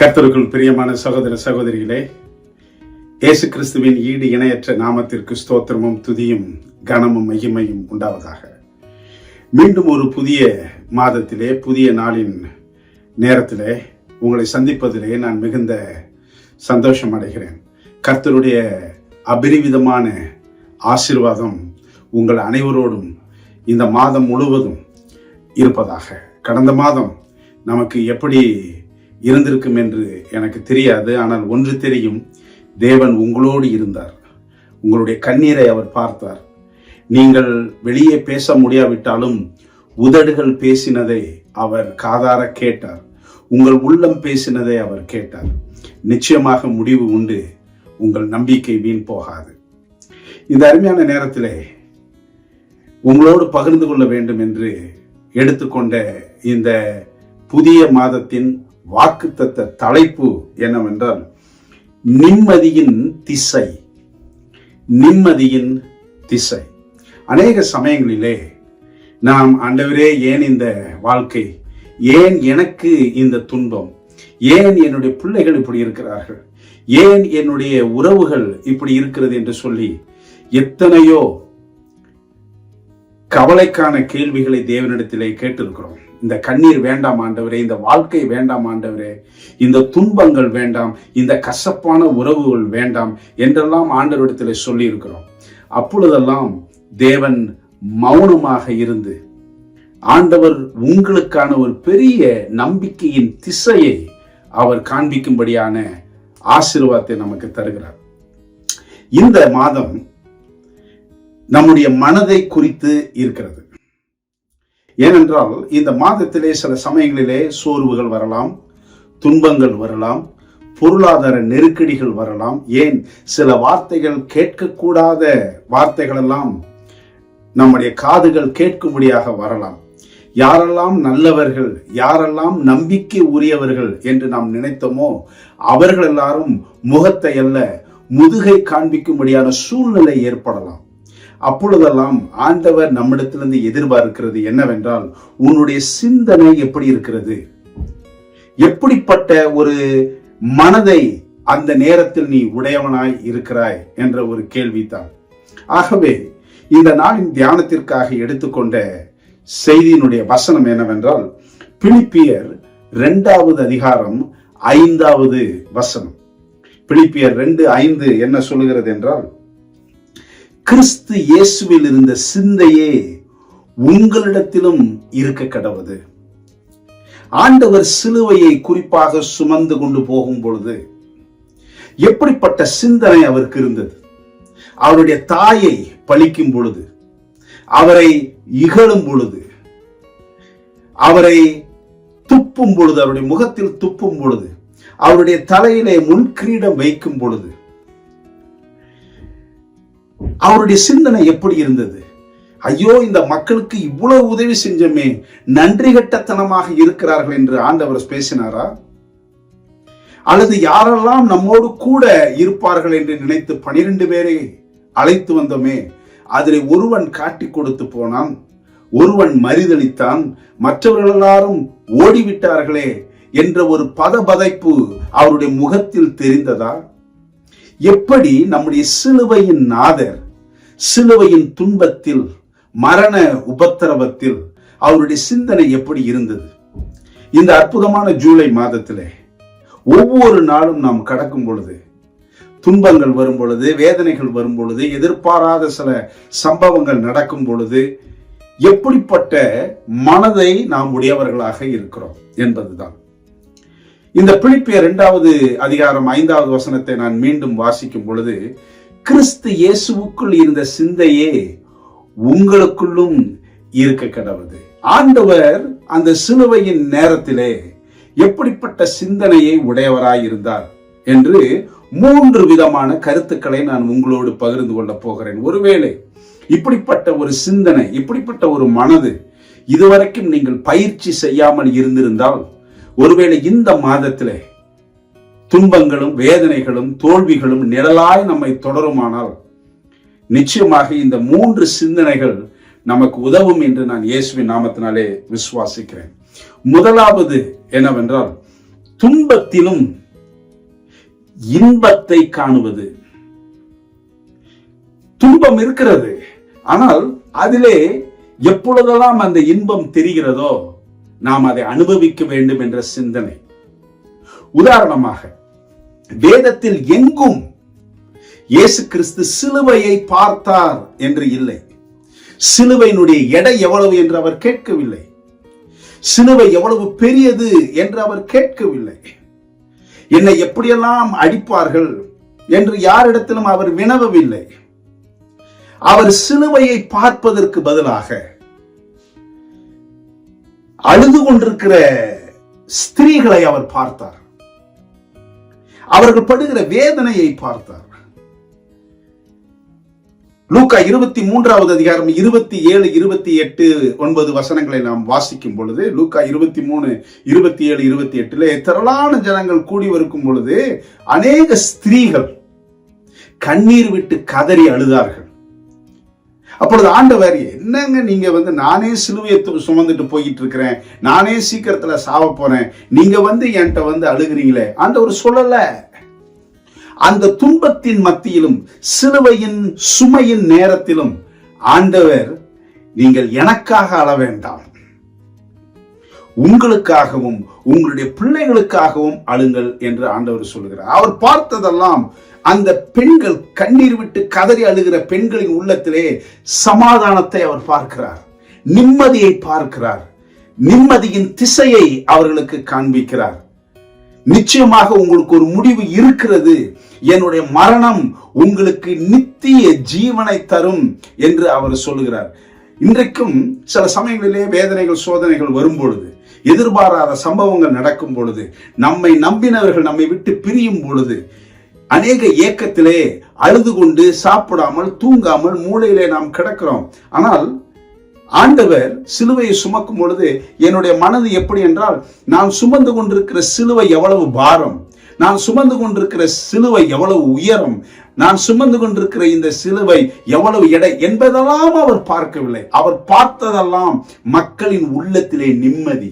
கர்த்தருக்குள் பிரியமான சகோதர சகோதரிகளே இயேசு கிறிஸ்துவின் ஈடு இணையற்ற நாமத்திற்கு ஸ்தோத்திரமும் துதியும் கனமும் மகிமையும் உண்டாவதாக. மீண்டும் ஒரு புதிய மாதத்திலே புதிய நாளின் நேரத்திலே உங்களை சந்திப்பதிலே நான் மிகுந்த சந்தோஷம் அடைகிறேன். கர்த்தருடைய அபரிவிதமான ஆசீர்வாதம் உங்கள் அனைவரோடும் இந்த மாதம் முழுவதும் இருப்பதாக. கடந்த மாதம் நமக்கு எப்படி இருந்திருக்கும் என்று எனக்கு தெரியாது. ஆனால் ஒன்று தெரியும் தேவன் உங்களோடு இருந்தார். உங்களுடைய கண்ணீரை அவர் பார்த்தார். நீங்கள் வெளியே பேச முடியாவிட்டாலும் உதடுகள் பேசினதை அவர் காதார கேட்டார். உங்கள் உள்ளம் பேசினதை அவர் கேட்டார். நிச்சயமாக முடிவு உண்டு. உங்கள் நம்பிக்கை வீண் போகாது. இந்த அருமையான நேரத்திலே உங்களோடு பகிர்ந்து கொள்ள வேண்டும் என்று எடுத்துக்கொண்ட இந்த புதிய மாதத்தின் வாக்குத்தத்த தலைப்பு என்னவென்றால் நிம்மதியின் திசை. நிம்மதியின் திசை. அநேக சமயங்களிலே நாம் ஆண்டவரே ஏன் இந்த வாழ்க்கை? ஏன் எனக்கு இந்த துன்பம்? ஏன் என்னுடைய பிள்ளைகள் இப்படி இருக்கிறார்கள்? ஏன் என்னுடைய உறவுகள் இப்படி இருக்கிறது என்று சொல்லி எத்தனையோ கவலைக்கான கேள்விகளை தேவனிடத்திலே கேட்டிருக்கிறோம். இந்த கண்ணீர் வேண்டாம் ஆண்டவரே இந்த வாழ்க்கை வேண்டாம் ஆண்டவரே இந்த துன்பங்கள் வேண்டாம் இந்த கசப்பான உறவுகள் வேண்டாம் என்றெல்லாம் ஆண்டவரிடத்திலே சொல்லி இருக்கிறோம் அப்பொழுதெல்லாம் தேவன் மௌனமாக இருந்து ஆண்டவர் உங்களுக்கான ஒரு பெரிய நம்பிக்கையின் திசையை அவர் காண்பிக்கும்படியான ஆசீர்வாதத்தை நமக்கு தருகிறார். இந்த மாதம் நம்முடைய மனதை குறித்து இருக்கிறது. ஏனென்றால் இந்த மாதத்திலே சில சமயங்களிலே சோர்வுகள் வரலாம் துன்பங்கள் வரலாம் பொருளாதார நெருக்கடிகள் வரலாம். ஏன்? சில வார்த்தைகள் கேட்கக்கூடாத வார்த்தைகளெல்லாம் நம்முடைய காதுகள் கேட்கும்படியாக வரலாம். யாரெல்லாம் நல்லவர்கள் யாரெல்லாம் நம்பிக்கை உரியவர்கள் என்று நாம் நினைத்தோமோ அவர்கள் எல்லாரும் முகத்தை அல்ல முதுகை காண்பிக்கும்படியான சூழ்நிலை ஏற்படலாம். அப்பொழுதெல்லாம் ஆண்டவர் நம்மிடத்திலிருந்து எதிர்பார்க்கிறது என்னவென்றால் உன்னுடைய சிந்தனை எப்படி இருக்கிறது? எப்படிப்பட்ட ஒரு மனதை அந்த நேரத்தில் நீ உடையவனாய் இருக்கிறாய் என்ற ஒரு கேள்விதான். ஆகவே இந்த நாளின் தியானத்திற்காக எடுத்துக்கொண்ட செய்தியினுடைய வசனம் என்னவென்றால் பிலிப்பியர் இரண்டாவது அதிகாரம் ஐந்தாவது வசனம். பிலிப்பியர் ரெண்டு ஐந்து என்ன சொல்லுகிறது என்றால் கிறிஸ்து இயேசுவில் இருந்த சிந்தையே உங்களிடத்திலும் இருக்க கடவுது. ஆண்டவர் சிலுவையை குறிப்பாக சுமந்து கொண்டு போகும் பொழுது எப்படிப்பட்ட சிந்தனை அவருக்கு இருந்தது? அவருடைய தாயை பழிக்கும் பொழுது அவரை இகழும் பொழுது அவரை துப்பும் பொழுது அவருடைய முகத்தில் துப்பும் பொழுது அவருடைய தலையிலே முன்கிரீடம் வைக்கும் பொழுது அவருடைய சிந்தனை எப்படி இருந்தது? ஐயோ இந்த மக்களுக்கு இவ்வளவு உதவி செஞ்சோமே நன்றி கட்டத்தனமாக இருக்கிறார்கள் என்று ஆண்டவர் பேசினாரா? அல்லது யாரெல்லாம் நம்மோடு கூட இருப்பார்கள் என்று நினைத்து பனிரெண்டு பேரை அழைத்து வந்தோமே அதில் ஒருவன் காட்டி கொடுத்து போனான் ஒருவன் மறிதளித்தான் மற்றவர்கள் எல்லாரும் ஓடிவிட்டார்களே என்ற ஒரு பதபதைப்பு அவருடைய முகத்தில் தெரிந்ததா? எப்படி நம்முடைய சிலுவையின் நாதர் சிலுவையின் துன்பத்தில் மரண உபத்திரவத்தில் அவருடைய சிந்தனை எப்படி இருந்தது? இந்த அற்புதமான ஜூலை மாதத்திலே ஒவ்வொரு நாளும் நாம் கடக்கும் பொழுது துன்பங்கள் வரும் பொழுது வேதனைகள் வரும் பொழுது எதிர்பாராத சில சம்பவங்கள் நடக்கும் பொழுது எப்படிப்பட்ட மனதை நாம் உடையவர்களாக இருக்கிறோம் என்பதுதான். இந்த பிழிப்பிய இரண்டாவது அதிகாரம் ஐந்தாவது வசனத்தை நான் மீண்டும் வாசிக்கும் பொழுது கிறிஸ்து இயேசுவுக்குள் இருந்த சிந்தையே உங்களுக்குள்ளும் இருக்க கடவுது. ஆண்டவர் அந்த சிலுவையின் நேரத்திலே எப்படிப்பட்ட சிந்தனையை உடையவராய் இருந்தார் என்று மூன்று விதமான கருத்துக்களை நான் உங்களோடு பகிர்ந்து கொள்ள போகிறேன். ஒருவேளை இப்படிப்பட்ட ஒரு சிந்தனை இப்படிப்பட்ட ஒரு மனது இதுவரைக்கும் நீங்கள் பயிற்சி செய்யாமல் இருந்திருந்தால் ஒருவேளை இந்த மாதத்திலே துன்பங்களும் வேதனைகளும் தோல்விகளும் நிழலாய் நம்மை தொடருமானால் நிச்சயமாக இந்த மூன்று சிந்தனைகள் நமக்கு உதவும் என்று நான் இயேசுவின் நாமத்தினாலே விசுவாசிக்கிறேன். முதலாவது என்னவென்றால் துன்பத்திலும் இன்பத்தை காணுவது. துன்பம் இருக்கிறது ஆனால் அதிலே எப்பொழுதெல்லாம் அந்த இன்பம் தெரிகிறதோ நாம் அதை அனுபவிக்க வேண்டும் என்ற சிந்தனை. உதாரணமாக வேதத்தில் எங்கும் இயேசு கிறிஸ்து சிலுவையை பார்த்தார் என்று இல்லை. சிலுவையினுடைய எடை எவ்வளவு என்று அவர் கேட்கவில்லை. சிலுவை எவ்வளவு பெரியது என்று அவர் கேட்கவில்லை. என்னை எப்படியெல்லாம் அடிப்பார்கள் என்று யாரிடத்திலும் அவர் வினவவில்லை. அவர் சிலுவையை பார்ப்பதற்கு பதிலாக அழுது கொண்டிருக்கிற ஸ்திரீகளை அவர் பார்த்தார். அவர்கள் படுகிற வேதனையை பார்த்தார். லூக்கா இருபத்தி மூன்றாவது அதிகாரம் இருபத்தி ஏழு இருபத்தி எட்டு ஒன்பது வசனங்களை நாம் வாசிக்கும் பொழுது லூக்கா இருபத்தி மூணு இருபத்தி ஏழு இருபத்தி எட்டுல திரளான ஜனங்கள் கூடி இருக்கும் பொழுது அநேக ஸ்திரீகள் கண்ணீர் விட்டு கதறி அழுதார்கள். அப்பொழுது ஆண்டவர் என்னங்க நீங்க வந்து நானே சிலுவையை சுமந்துட்டு போயிட்டு இருக்கிறேன் நானே சீக்கிரத்துல சாவ போறேன். நீங்க வந்து என்கிட்ட வந்து அழுகிறீங்களே. ஆண்டவர் சொல்லல. அந்த துன்பத்தின் மத்தியிலும் சிலுவையின் சுமையின் நேரத்திலும் ஆண்டவர் நீங்கள் எனக்காக அழ வேண்டாம். உங்களுக்காகவும் உங்களுடைய பிள்ளைகளுக்காகவும் அழுங்கள் என்று ஆண்டவர் சொல்லுகிறார். அவர் பார்த்ததெல்லாம் அந்த பெண்கள் கண்ணீர் விட்டு கதறி அழுகிற பெண்களின் உள்ளத்திலே சமாதானத்தை அவர் பார்க்கிறார். நிம்மதியை பார்க்கிறார். நிம்மதியின் திசையை அவர்களுக்கு காண்பிக்கிறார். நிச்சயமாக உங்களுக்கு ஒரு முடிவு இருக்கிறது. என்னுடைய மரணம் உங்களுக்கு நித்திய ஜீவனை தரும் என்று அவர் சொல்லுகிறார் இன்றைக்கும் சில சமயங்களிலே வேதனைகள் சோதனைகள் வரும் பொழுது எதிர்பாராத சம்பவங்கள் நடக்கும் பொழுது நம்மை நம்பினவர்கள் நம்மை விட்டு பிரியும் பொழுது அநேக ஏக்கத்திலே அழுது கொண்டு சாப்பிடாமல் தூங்காமல் மூளையிலே நாம் கிடக்கிறோம். ஆனால் ஆண்டவர் சிலுவையை சுமக்கும் பொழுது என்னுடைய மனது எப்படி என்றால் நான் சுமந்து கொண்டிருக்கிற சிலுவை எவ்வளவு பாரம் நான் சுமந்து கொண்டிருக்கிற சிலுவை எவ்வளவு உயரம் நான் சுமந்து கொண்டிருக்கிற இந்த சிலுவை எவ்வளவு எடை என்பதெல்லாம் அவர் பார்க்கவில்லை. அவர் பார்த்ததெல்லாம் மக்களின் உள்ளத்திலே நிம்மதி.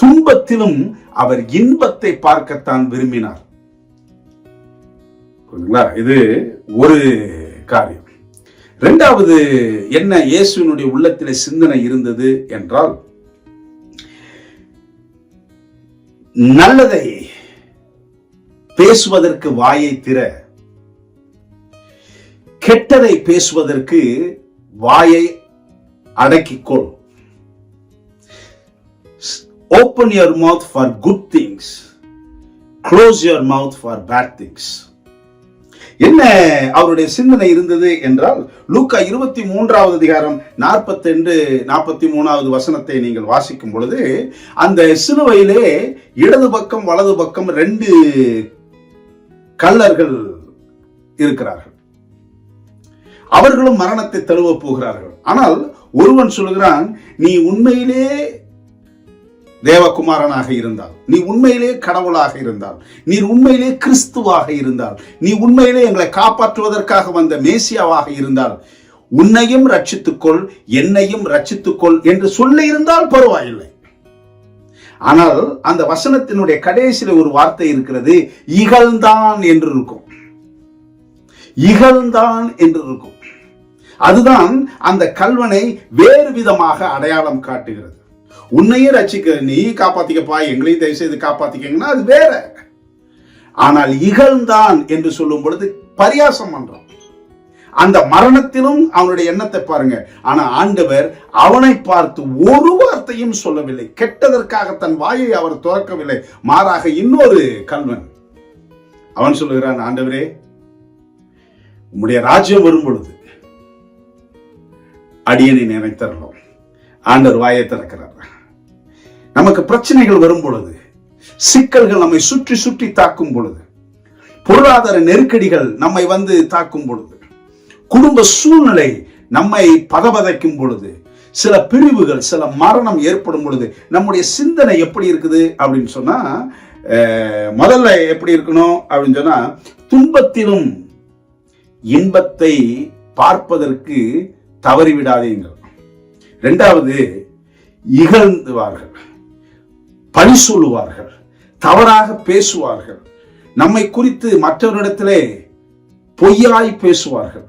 துன்பத்திலும் அவர் இன்பத்தை பார்க்கத்தான் விரும்பினார். புரியுதுங்களா? இது ஒரு காரியம். ரெண்டாவது என்ன இயேசுவினுடைய உள்ளத்திலே சிந்தனை இருந்தது என்றால் நல்லதை பேசுவதற்கு வாயை திற கெட்டதை பேசுவதற்கு வாயை அடக்கிக்கொள் open your mouth for good things close your mouth for bad things என்ன அவருடைய சிந்தனை இருந்தது என்றால் லூக்கா இருபத்தி மூன்றாவது அதிகாரம் நாற்பத்தி ரெண்டு நாற்பத்தி மூணாவது வசனத்தை நீங்கள் வாசிக்கும் பொழுது அந்த சிலுவையிலே இடது பக்கம் வலது பக்கம் ரெண்டு கள்ளர்கள் இருக்கிறார்கள். அவர்களும் மரணத்தை தழுவ போகிறார்கள். ஆனால் ஒருவன் சொல்லுகிறான் நீ உண்மையிலே தேவகுமாரனாக இருந்தால் நீ உண்மையிலே கடவுளாக இருந்தால் நீ உண்மையிலே கிறிஸ்துவாக இருந்தால் நீ உண்மையிலே எங்களை காப்பாற்றுவதற்காக வந்த மேசியாவாக இருந்தால் உன்னையும் ரட்சித்துக்கொள் என்னையும் ரட்சித்துக்கொள் என்று சொல்லி இருந்தால் பரவாயில்லை. ஆனால் அந்த வசனத்தினுடைய கடைசியில் ஒரு வார்த்தை இருக்கிறது இகழ்ந்தான் என்று இருக்கும். இகழ்ந்தான் என்று இருக்கும். அதுதான் அந்த கல்வனை வேறு விதமாக அடையாளம் காட்டுகிறது. உன்னையும் ரட்சிக்க நீ காப்பாத்திக்கப்பா எங்களையும் தயவு செய்து காப்பாத்திக்கங்கன்னா அது வேற. ஆனால் இகழ்ந்தான் என்று சொல்லும் பொழுது பரியாசம் பண்றான். அந்த மரணத்திலும் அவனுடைய எண்ணத்தை பாருங்க. ஆனா ஆண்டவர் அவனை பார்த்து ஒரு வார்த்தையும் சொல்லவில்லை. கெட்டதற்காக தன் வாயை அவர் துறக்கவில்லை. மாறாக இன்னொரு கல்வன். அவன் சொல்லுகிறான் ஆண்டவரே உம்முடைய ராஜ்யம் வரும் பொழுது அடியனை நினைத்தரலாம். ஆண்டவர் வாயை திறக்கிறார். நமக்கு பிரச்சனைகள் வரும் பொழுது சிக்கல்கள் நம்மை சுற்றி சுற்றி தாக்கும் பொழுது பொருளாதார நெருக்கடிகள் நம்மை வந்து தாக்கும் பொழுது குடும்ப சூழ்நிலை நம்மை பதபதைக்கும் பொழுது சில பிரிவுகள் சில மரணம் ஏற்படும் பொழுது நம்முடைய சிந்தனை எப்படி இருக்குது அப்படின்னு சொன்னா அஹ், முதல்ல எப்படி இருக்கணும் அப்படின்னு சொன்னா துன்பத்திலும் இன்பத்தை பார்ப்பதற்கு தவறிவிடாதீங்கள் ரெண்டாவது இகழ்ந்துவார்கள். பழி சொல்லுவார்கள் தவறாக பேசுவார்கள். நம்மை குறித்து மற்றவரிடத்திலே பொய்யாய் பேசுவார்கள்.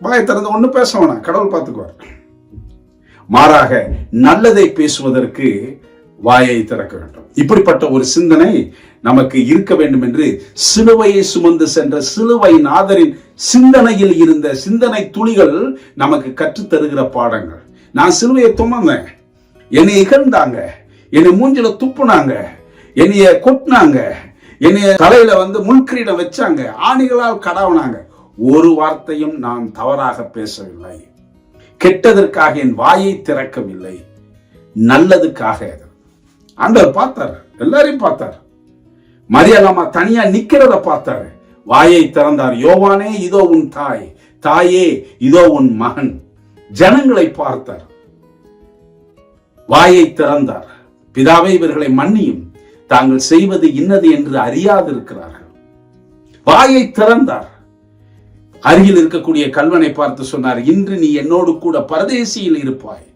வாயை திறந்து ஒண்ணு பேச வேணாம் கடவுள் பார்த்துக்குவார். மாறாக நல்லதை பேசுவதற்கு வாயை திறக்க வேண்டும். இப்படிப்பட்ட ஒரு சிந்தனை நமக்கு இருக்க வேண்டும் என்று சிலுவையை சுமந்து சென்ற சிலுவை நாதரின் சிந்தனையில் இருந்த சிந்தனை துளிகள் நமக்கு கற்றுத் தருகிற பாடங்கள். நான் சிலுவையை துமந்தேன். என்னை இகழ்ந்தாங்க. என்னை மூஞ்சில துப்புனாங்க. என்னைய கொட்டினாங்க. என்னைய தலையில வந்து முள்கிரீடம் வச்சாங்க. ஆணிகளால் கடவுனாங்க. ஒரு வார்த்தையும் நான் தவறாக பேசவில்லை. கெட்டதற்காக என் வாயை திறக்கவில்லை. நல்லதுக்காக ஆண்டவர் பார்த்தார். எல்லாரையும் பார்த்தார். மரியாதமா தனியா நிக்கிறத பார்த்தார். வாயை திறந்தார். யோவானே இதோ உன் தாய். தாயே இதோ உன் மகன். ஜனங்களை பார்த்தார். வாயை திறந்தார். பிதாவை இவர்களை மன்னியும். தாங்கள் செய்வது இன்னது என்று அறியாதிருக்கிறார்கள். வாயை திறந்தார். அருகில் இருக்கக்கூடிய கல்வனை பார்த்து சொன்னார் இன்று நீ என்னோடு கூட பரதேசியில் இருப்பாய்.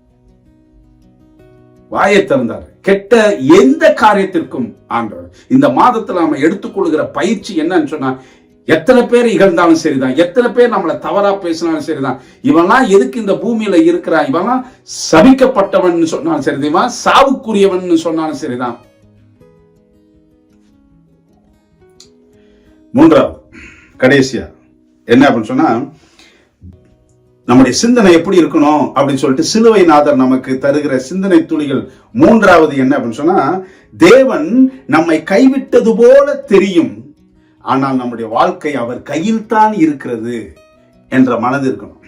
வாயை திறந்தார். கெட்ட எந்த காரியத்திற்கும் ஆண்டவர் இந்த மாதத்துல நாம எடுத்துக்கொள்கிற பயிற்சி என்னன்னு சொன்னா எத்தனை பேர் இகழ்ந்தாலும் சரிதான். எத்தனை பேர் நம்மளை தவறா பேசினாலும் சரிதான். இவன்லாம் எதுக்கு இந்த பூமியில இருக்கிறான்? இவெல்லாம் சபிக்கப்பட்டவன் சொன்னாலும் சரிதான். சாவுக்குரியவன் சொன்னாலும் சரிதான். மூன்றாவது கடைசியா என்ன அப்படின்னு சொன்னா நம்முடைய சிந்தனை எப்படி இருக்கணும் அப்படின்னு சொல்லிட்டு சிலுவை நாதர் நமக்கு தருகிற சிந்தனை துளிகள். மூன்றாவது என்ன அப்படின்னு சொன்னா தேவன் நம்மை கைவிட்டது போல தெரியும். ஆனால் நம்முடைய வாழ்க்கை அவர் கையில் தான் இருக்கிறது என்ற மனது இருக்கணும்.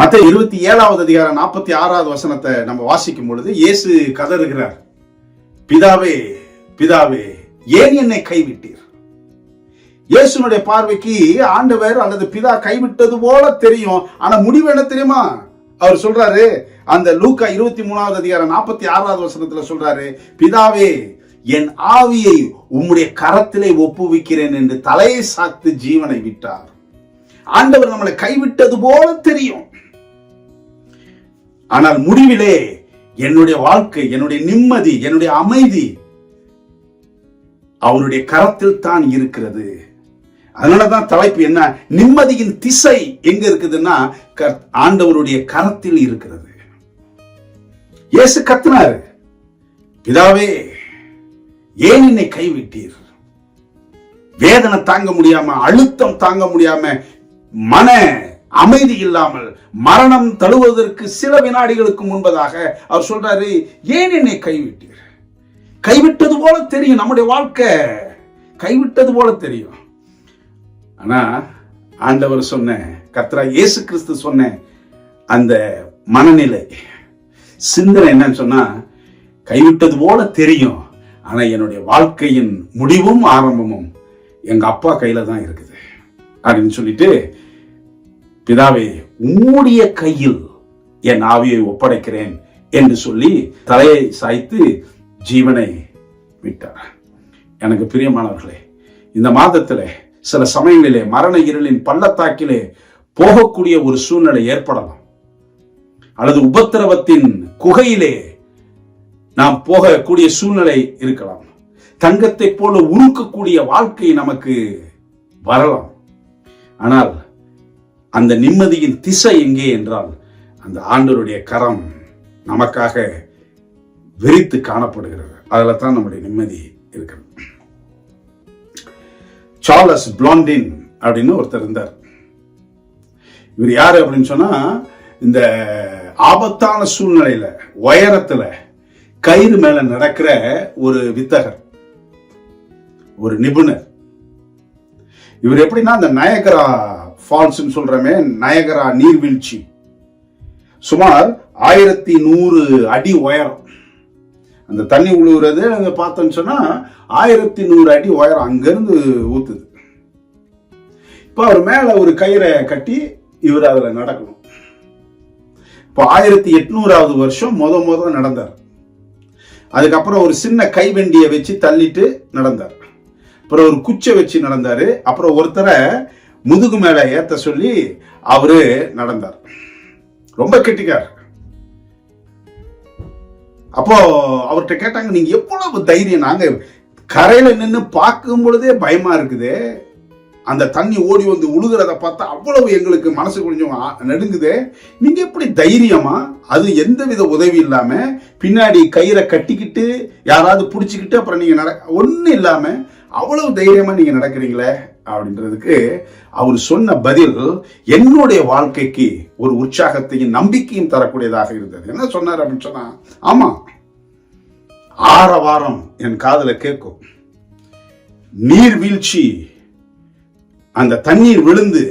மத்த இருபத்தி ஏழாவது அதிகாரம் நாற்பத்தி ஆறாவது வசனத்தை நம்ம வாசிக்கும் பொழுது இயேசு கதறுகிறார். பிதாவே பிதாவே ஏன் என்னை கைவிட்டீர்? இயேசுனுடைய பார்வைக்கு ஆண்டவர் அல்லது பிதா கைவிட்டது போல தெரியும். ஆனா முடிவு என்ன தெரியுமா? அவர் சொல்றாரு அந்த லூக்கா இருபத்தி மூணாவது அதிகாரம் நாற்பத்தி ஆறாவது வசனத்துல சொல்றாரு பிதாவே என் ஆவியை உம்முடைய கரத்திலே ஒப்புவிக்கிறேன் என்று தலையை சாத்து ஜீவனை விட்டார். ஆண்டவர் நம்மளை கைவிட்டது போல தெரியும். ஆனால் முடிவிலே என்னுடைய வாழ்க்கை என்னுடைய நிம்மதி என்னுடைய அமைதி அவருடைய கரத்தில் தான் இருக்கிறது. அதனாலதான் தலைப்பு என்ன? நிம்மதியின் திசை எங்க இருக்குதுன்னா ஆண்டவருடைய கரத்தில் இருக்கிறது. இயேசு கத்தினாரு. பிதாவே ஏன் என்னை கைவிட்டீர்? வேதனை தாங்க முடியாம அழுத்தம் தாங்க முடியாம மன அமைதி இல்லாமல் மரணம் தழுவதற்கு சில வினாடிகளுக்கு முன்பதாக அவர் சொல்றாரு ஏன் என்னை கைவிட்டீர்? கைவிட்டது போல தெரியும் நம்முடைய வாழ்க்கை. கைவிட்டது போல தெரியும். ஆனா ஆண்டவர் சொன்ன கத்ரா இயேசு கிறிஸ்து சொன்ன அந்த மனநிலை சிந்தனை என்னன்னு சொன்னா கைவிட்டது போல தெரியும். ஆனா என்னுடைய வாழ்க்கையின் முடிவும் ஆரம்பமும் எங்க அப்பா கையில் தான் இருக்குது. அப்படின்னு சொல்லிட்டு பிதாவே உம்முடைய கையில் என் ஆவியை ஒப்படைக்கிறேன் என்று சொல்லி தலையை சாய்த்து ஜீவனை விட்டார். எனக்கு பிரியமானவர்களே இந்த மாதத்தில் சில சமயங்களிலே மரண இருளின் பள்ளத்தாக்கிலே போகக்கூடிய ஒரு சூழ்நிலை ஏற்படலாம். அல்லது உபத்திரவத்தின் குகையிலே நாம் போகக்கூடிய சூழ்நிலை இருக்கலாம். தங்கத்தை போல உருக்கக்கூடிய வாழ்க்கை நமக்கு வரலாம். ஆனால் அந்த நிம்மதியின் திசை எங்கே என்றால் அந்த ஆண்டவருடைய கரம் நமக்காக விரித்து காணப்படுகிறது. அதில் தான் நம்முடைய நிம்மதி இருக்கிறது. சார்லஸ் பிளாண்டின் அப்படின்னு ஒருத்தர் இருந்தார். இவர் யார் அப்படின்னு சொன்னா இந்த ஆபத்தான சூழ்நிலையில உயரத்துல கயிறு மேல நடக்கிற ஒரு வித்தகர் ஒரு நிபுணர். இவர் எப்படின்னா அந்த நயகரா ஃபால்ஸ் சொல்றமே நயகரா நீர்வீழ்ச்சி. சுமார் ஆயிரத்தி நூறு அடி உயரம். அந்த தண்ணி உழுவுறது அங்க பார்த்தோம்னு சொன்னா ஆயிரத்தி நூறு அடி உயரம் அங்கிருந்து ஊத்துது. இப்போ அவர் மேல ஒரு கயிறை கட்டி இவர் அதுல நடக்கணும். இப்போ ஆயிரத்தி எட்நூறாவது வருஷம் முத முத நடந்தார். அதுக்கப்புறம் ஒரு சின்ன கைவண்டியை வச்சு தள்ளிட்டு நடந்தார். அப்புறம் ஒரு குச்சை வச்சு நடந்தாரு. அப்புறம் ஒருத்தரை முதுகு மேல ஏத்த சொல்லி அவரு நடந்தார். ரொம்ப கெட்டிக்கார். அப்போ அவர்கிட்ட கேட்டாங்க நீங்க எவ்வளவு தைரியம்? நாங்க கரையில நின்று பார்க்கும் பொழுதே பயமா இருக்குது. அந்த தண்ணி ஓடி வந்து உழுகிறத பார்த்தா அவ்வளவு எங்களுக்கு மனசு கொஞ்சம் ஆ- நடுங்குதே. நீங்க எப்படி தைரியமா அது எந்த வித உதவி இல்லாம பின்னாடி கயிறை கட்டிக்கிட்டு யாராவது பிடிச்சிக்கிட்டு அப்புறம் நீங்க நட ஒன்றும் இல்லாம அவ்வளவு தைரியமா நீங்க நடக்கிறீங்களே அப்படின்றதுக்கு அவர் சொன்ன பதில் என்னுடைய வாழ்க்கைக்கு ஒரு உற்சாகத்தையும் நம்பிக்கையும் தரக்கூடியதாக இருந்தது. என்ன சொன்னார் அப்படின்னு சொன்னா ஆமா ஆரவாரம் என் காதல கேட்கும். நீர்வீழ்ச்சி அந்த தண்ணீர் விழுந்து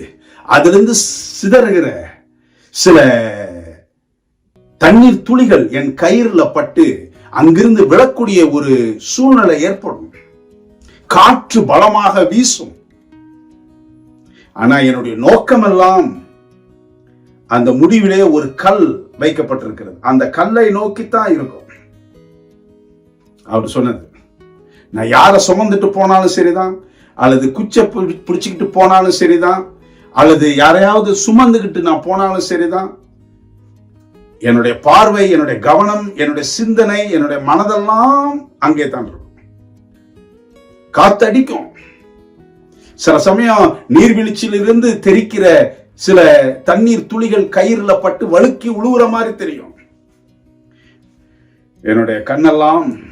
அதிலிருந்து சிதறுகிற சில தண்ணீர் துளிகள் என் கயிறுல பட்டு அங்கிருந்து விழக்கூடிய ஒரு சூழ்நிலை ஏற்படும். காற்று பலமாக வீசும். ஆனா என்னுடைய நோக்கமெல்லாம் அந்த முடிவிலே ஒரு கல் வைக்கப்பட்டிருக்கிறது. அந்த கல்லை நோக்கித்தான் இருக்கும். அவர் சொன்னது நான் யாரை சுமந்துட்டு போனாலும் சரிதான். அல்லது குச்சை பிடி- போனாலும் சரிதான். அல்லது யாரையாவது சுமந்துக்கிட்டு நான் போனாலும் சரிதான். என்னுடைய பார்வை என்னுடைய கவனம் என்னுடைய சிந்தனை என்னுடைய மனதெல்லாம் அங்கே தான் இருக்கும். காத்தடிக்கும். சில சமயம் நீர்வீழ்ச்சியிலிருந்து தெரிக்கிற சில தண்ணீர் துளிகள் கயிறுல பட்டு வழுக்கி உழுவுற மாதிரி தெரியும். என்னுடைய கண்ணெல்லாம்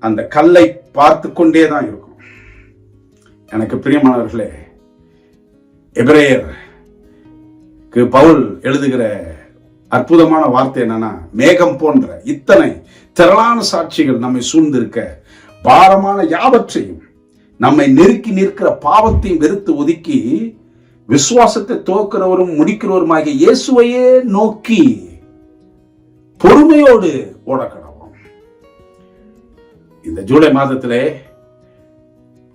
அந்த கல்லை பார்த்து கொண்டே தான் இருக்கும். எனக்கு பிரியமானவர்களே எபிரேயர் பவுல் எழுதுகிற அற்புதமான வார்த்தை என்னன்னா மேகம் போன்ற இத்தனை திரளான சாட்சிகள் நம்மை சூழ்ந்திருக்க பாரமான யாவற்றையும் நம்மை நெருக்கி நிற்கிற பாவத்தையும் வெறுத்து ஒதுக்கி விசுவாசத்தை துவக்கிறவரும் முடிக்கிறவருமாகிய இயேசுவையே நோக்கி பொறுமையோடு ஓடக்கடவும். இந்த ஜூலை மாதத்திலே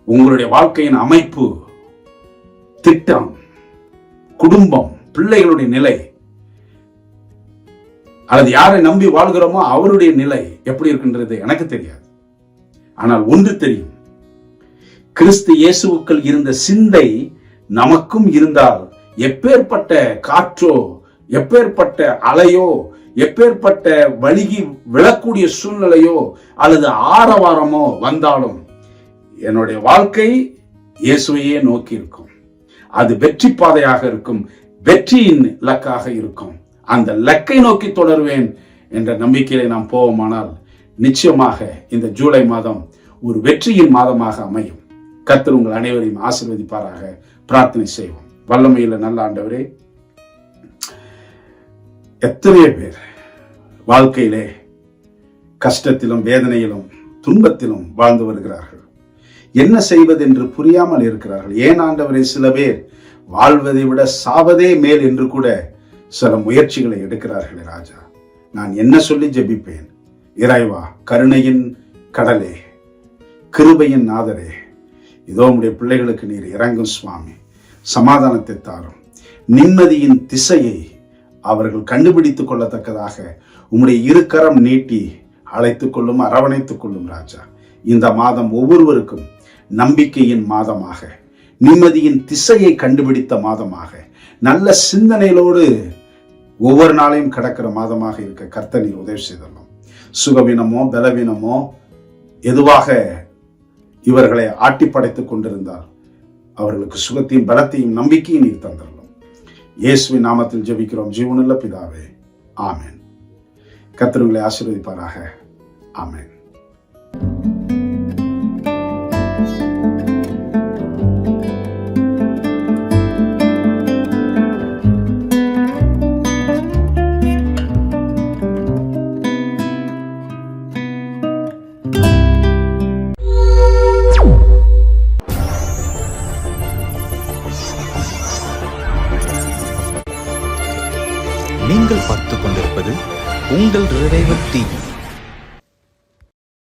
உங்களுடைய வாழ்க்கையின் அமைப்பு திட்டம் குடும்பம் பிள்ளைகளுடைய நிலை அல்லது யாரை நம்பி வாழ்கிறோமோ அவருடைய நிலை எப்படி இருக்கின்றது எனக்கு தெரியாது. ஆனால் ஒன்று தெரியும். கிறிஸ்து இயேசுக்கள் இருந்த சிந்தை நமக்கும் இருந்தால் எப்பேற்பட்ட காற்றோ எப்பேற்பட்ட அலையோ எப்பேற்பட்ட வழுகி விழக்கூடிய சூழ்நிலையோ அல்லது ஆரவாரமோ வந்தாலும் என்னுடைய வாழ்க்கை இயேசுவையே நோக்கி இருக்கும். அது வெற்றி பாதையாக இருக்கும். வெற்றியின் லக்காக இருக்கும். அந்த லக்கை நோக்கி தொடருவேன் என்ற நம்பிக்கையிலே நாம் போவோமானால் நிச்சயமாக இந்த ஜூலை மாதம் ஒரு வெற்றியின் மாதமாக அமையும். கத்தர் உங்கள் அனைவரையும் ஆசிர்வதிப்பாராக. பிரார்த்தனை செய்வோம். வல்லமையில் நல்ல ஆண்டவரே எத்தனையோ பேர் வாழ்க்கையிலே கஷ்டத்திலும் வேதனையிலும் துன்பத்திலும் வாழ்ந்து வருகிறார்கள். என்ன செய்வது என்று புரியாமல் இருக்கிறார்கள். ஏன் ஆண்டவரை சில பேர் வாழ்வதை விட சாவதே மேல் என்று கூட சில முயற்சிகளை எடுக்கிறார்களே ராஜா. நான் என்ன சொல்லி ஜெபிப்பேன்? இறைவா கருணையின் கடலே கிருபையின் நாதரே இதோ உடைய பிள்ளைகளுக்கு நீர் இறங்கும் சுவாமி. சமாதானத்தை தாரும். நிம்மதியின் திசையை அவர்கள் கண்டுபிடித்துக் கொள்ளத்தக்கதாக உம்முடைய இருக்கரம் நீட்டி அழைத்துக் கொள்ளும் அரவணைத்துக் கொள்ளும் ராஜா. இந்த மாதம் ஒவ்வொருவருக்கும் நம்பிக்கையின் மாதமாக நிம்மதியின் திசையை கண்டுபிடித்த மாதமாக நல்ல சிந்தனையிலோடு ஒவ்வொரு நாளையும் கடக்கிற மாதமாக இருக்க கர்த்தனை உதவி செய்தரணும் சுகவீனமோ பலவீனமோ எதுவாக இவர்களை ஆட்டி படைத்துக் கொண்டிருந்தால் அவர்களுக்கு சுகத்தையும் பலத்தையும் நம்பிக்கையும் நீர் தந்தரணும் இயேசுவின் நாமத்தில் ஜெபிக்கிறோம். ஜீவனுள்ள பிதாவே ஆமேன். கத்திரங்களை ஆசீர்வதிப்பாராக. ஆமேன்.